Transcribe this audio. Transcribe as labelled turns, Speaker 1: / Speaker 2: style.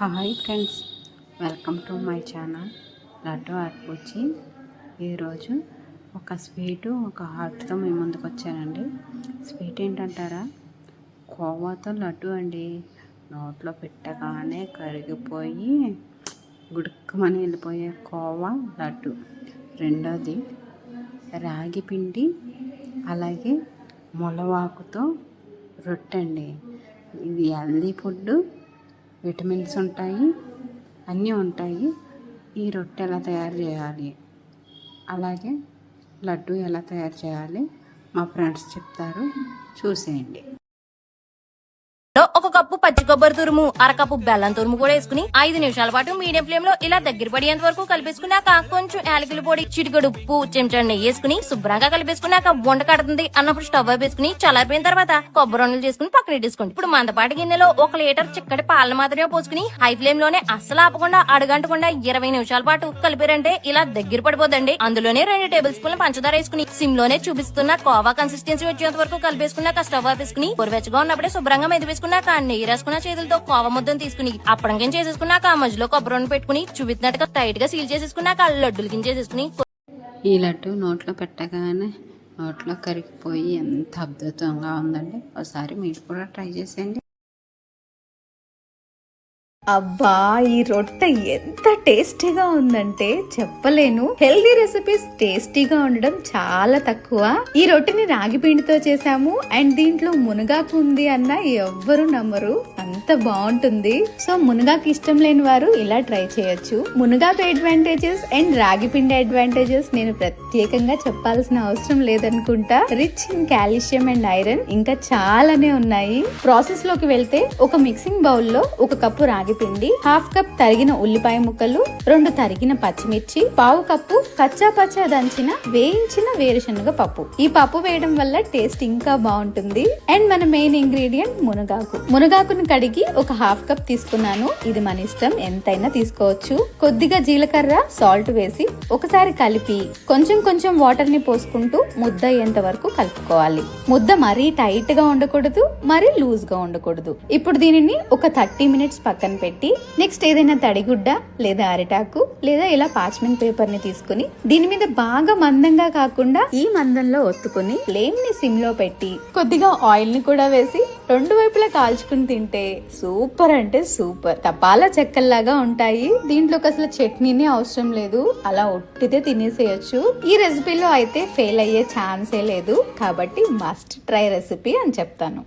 Speaker 1: Hi friends. Welcome to my channel. Laddu ఆర్పూచి ఈరోజు ఒక sweet ఒక హాట్తో మీ ముందుకు వచ్చానండి. స్వీట్ ఏంటంటారా? కోవాతో లడ్డు అండి. నోట్లో పెట్టగానే కరిగిపోయి గుడుక్కమని వెళ్ళిపోయే కోవా లడ్డు. రెండోది రాగి పిండి అలాగే మొలవాకుతో రొట్టె అండి ఇది హెల్దీ ఫుడ్ విటమిన్స్ ఉంటాయి అన్నీ ఉంటాయి. ఈ రొట్టె ఎలా తయారు చేయాలి? అలాగే లడ్డు ఎలా తయారు చేయాలి? మా ఫ్రెండ్స్ చెప్తారు చూసేయండి.
Speaker 2: ఒక కప్పు పచ్చి కొబ్బరి తురుము అరకప్పు బెల్లం తురుము కూడా వేసుకుని ఐదు నిమిషాల పాటు మీడియం ఫ్లేమ్లో ఇలా దగ్గర పడేంత వరకు కలిపేసుకున్నాక కొంచెం యాలకుల పొడి చిటికడు ఉప్పు చెంచా నెయ్యి వేసుకుని శుభ్రంగా కలిపేసుకున్నాక వంట కడుతుంది. అన్నప్పుడు స్టవ్ వేసుకుని చల్లారిపోయిన తర్వాత కొబ్బరి వండలు చేసుకుని పక్కన పెట్టేసుకోండి. ఇప్పుడు మందపాటి గిన్నెలో ఒక లీటర్ చిక్కటి పాలను మాత్రమే పోసుకుని హై ఫ్లేమ్లోనే అస్సలు ఆపకుండా అడుగంటకుండా ఇరవై నిమిషాల పాటు కలిపారంటే ఇలా దగ్గర పడిపోదండి అందులోనే రెండు టేబుల్ స్పూన్ల పంచదార వేసుకుని సిమ్లోనే చూపిస్తున్న కోవా కన్సిస్టెన్సీ వచ్చేంత వరకు కలిపేసుకున్నాక స్టవ్ ఆపేసుకుని పొరవెచ్చగా ఉన్నప్పుడే శుభ్రంగా మెదిపేసుకున్నాక నెయ్యి రాసుకున్న చేతులతో కోవ ముద్దను తీసుకుని అప్పడంకేం చేసేసుకున్నాక ఆ మధ్యలో కొబ్బరి పెట్టుకుని చూపిస్తున్నట్టుగా టైట్గా సీల్ చేసేసుకున్నాక లడ్డులు గించేసేసుకుని
Speaker 1: ఈ లడ్డు నోట్లో పెట్టగానే నోట్లో కరిగిపోయి ఎంత అద్భుతంగా ఉందండి. ఒకసారి మీరు కూడా ట్రై చేసేయండి.
Speaker 3: అబ్బా ఈ రొట్టె ఎంత టేస్టీగా ఉందంటే చెప్పలేను. హెల్దీ రెసిపీస్ టేస్టీగా ఉండడం చాలా తక్కువ. ఈ రొట్టెని రాగి పిండితో చేసాము అండ్ దీంట్లో మునగాకు ఉంది అన్న ఎవ్వరు నమ్మరు. ఎంత బాగుంటుంది. సో మునగాకు ఇష్టం లేని వారు ఇలా ట్రై చేయొచ్చు. మునగాకు అడ్వాంటేజెస్ అండ్ రాగి పిండి అడ్వాంటేజెస్ నేను ప్రత్యేకంగా చెప్పాల్సిన అవసరం లేదనుకుంటా. Rich in calcium and iron ఇంకా చాలానే ఉన్నాయి. ప్రాసెస్లోకి వెళ్తే ఒక మిక్సింగ్ బౌల్లో ఒక కప్పు రాగి పిండి హాఫ్ కప్ తరిగిన ఉల్లిపాయ ముక్కలు రెండు తరిగిన పచ్చిమిర్చి పావు కప్పు కచ్చా పచ్చా దంచిన వేయించిన వేరుశనగ పప్పు. ఈ పప్పు వేయడం వల్ల టేస్ట్ ఇంకా బాగుంటుంది. అండ్ మన మెయిన్ ఇంగ్రీడియంట్ మునగాకు. మునగాకును కడిగి ఒక హాఫ్ కప్ తీసుకున్నాను. ఇది మన ఇష్టం. ఎంతైనా తీసుకోవచ్చు. కొద్దిగా జీలకర్ర సాల్ట్ వేసి ఒకసారి కలిపి కొంచెం కొంచెం వాటర్ని పోసుకుంటూ ముద్ద అయ్యేంత వరకు కలుపుకోవాలి. ముద్ద మరీ టైట్గా ఉండకూడదు మరీ లూజ్గా ఉండకూడదు. ఇప్పుడు దీనిని ఒక థర్టీ మినిట్స్ పక్కన పెట్టి నెక్స్ట్ ఏదైనా తడిగుడ్డ లేదా అరిటాకు లేదా ఇలా పార్చ్మెంట్ పేపర్ని తీసుకుని దీని మీద బాగా మందంగా కాకుండా ఈ మందంలో ఒత్తుకుని ఫ్లేమ్ని సిమ్లో పెట్టి కొద్దిగా ఆయిల్ని కూడా వేసి రెండు వైపులా కాల్చుకుని తింటే సూపర్ అంటే సూపర్. తపాలా చెక్కల్లాగా ఉంటాయి. దీంట్లోకి అసలు చట్నీనే అవసరం లేదు. అలా ఒట్టితే తినేసేయచ్చు. ఈ రెసిపీలో అయితే ఫెయిల్ అయ్యే ఛాన్సే లేదు. కాబట్టి మస్ట్ ట్రై రెసిపీ అని చెప్తాను.